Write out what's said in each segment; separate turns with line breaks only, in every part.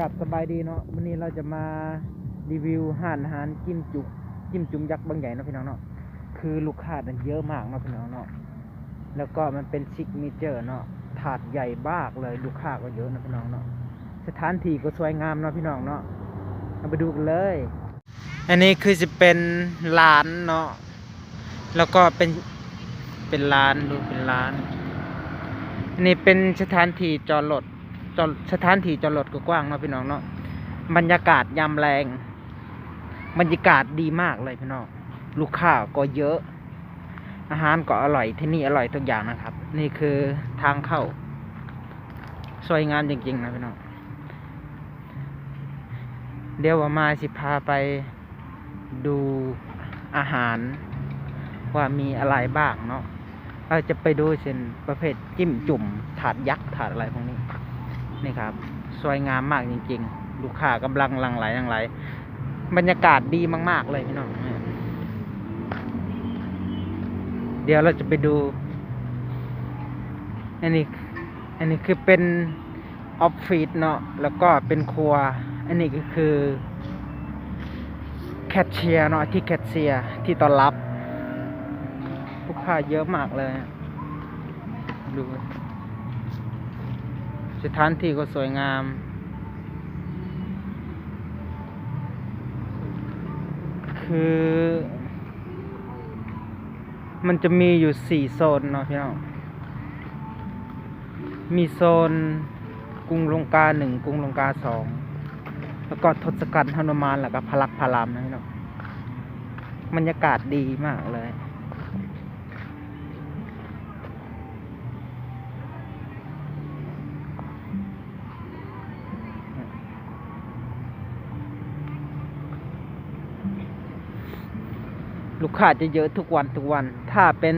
กับสบายดีเนาะวันนี้เราจะมารีวิวห้านอาหารจิ้มจุกจิ้มจุ่มยักษ์บางใหญ่เนาะพี่น้องเนาะคือลูกค้านั้นเยอะมากเนาะพี่น้องเนาะแล้วก็มันเป็นซิกเนเจอร์เนาะถาดใหญ่มากเลยลูกค้าก็เยอะเนาะพี่น้องเนาะสถานที่ก็สวยงามเนาะพี่น้องเนาะเราไปดูกันเลย อันนี้คือจะเป็นร้านเนาะแล้วก็เป็นเป็นร้านดูเป็นร้าน อันนี้เป็นสถานที่จอดรถ จอดสถานที่จอดรถก็กว้างเนาะพี่น้องเนาะบรรยากาศยามแรง บรรยากาศดีมากเลยพี่น้องลูกค้าก็เยอะ อาหารก็อร่อยที่นี่อร่อยทุกอย่างนะครับ นี่คือทางเข้าสวยงามจริงๆนะพี่น้องเดี๋ยวว่ามาสิพาไปดูอาหารว่ามีอะไรบ้างเนาะเราจะไปดูเช่นประเภทจิ้มจุ่มถาดยักษ์ถาดอะไรพวกนี้ นี่ครับ สวยงามมากจริง ๆ ลูกค้ากำลังหลังไหลหลังไหล บรรยากาศดีมาก ๆ เลยพี่น้อง เดี๋ยวเราจะไปดู อันนี้ อันนี้คือเป็นออฟฟิศเนาะ แล้วก็เป็นครัว อันนี้ก็คือแคชเชียร์เนาะที่แคชเชียร์ที่ต้อนรับ ลูกค้าเยอะมากเลย ดู สถานที่ก็สวยงาม คือ มันจะมีอยู่สี่โซนเนาะพี่น้องมีโซนกรุงลงกาหนึ่งกรุงลงกาสองแล้วก็ทศกัณฐ์หนุมานแล้วก็พลักพลามนะพี่น้องบรรยากาศดีมากเลย ลูกค้าจะเยอะทุกวันทุกวัน ถ้าเป็น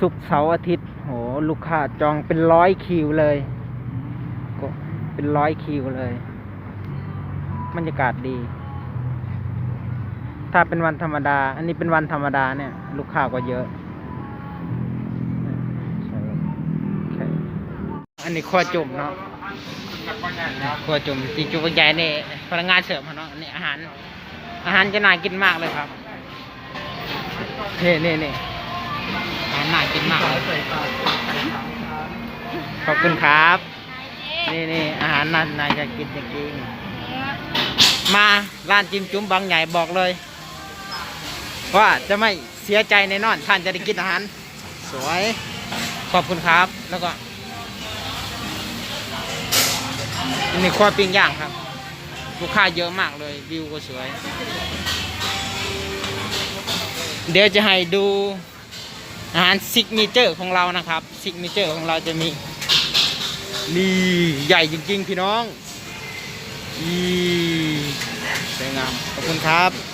ศุกร์เสาร์อาทิตย์โหลูกค้าจองเป็นร้อยคิวเลย ก็เป็นร้อยคิวเลยบรรยากาศดี ถ้าเป็นวันธรรมดา อันนี้เป็นวันธรรมดาเนี่ย ลูกค้าก็เยอะ อันนี้ขั้วจุ่มเนาะขั้วจุ่มจริงจุ่มใหญ่นี่พนักงานเสิร์ฟเนาะอันนี่อาหาร อาหารจะน่ากินมากเลยครับ นี่นี่นี่อาหารน่ากินมากเลยขอบคุณครับ นี่นี่อาหารน่าน่าจะกินจริงๆมาร้านจิ้มจุ้มบางใหญ่บอกเลยว่าจะไม่เสียใจในนอนท่านจะได้กินอาหาร สวย ขอบคุณครับ แล้วก็นี่ขั้วปิ้งย่างครับ ลูกค้าเยอะมากเลย วิวก็สวย เดี๋ยวจะให้ดูอาหารซิกเนเจอร์ของเรานะครับซิกเนเจอร์ของเราจะมีนี่ใหญ่จริงๆ พี่น้องอีสวยงามขอบคุณครับ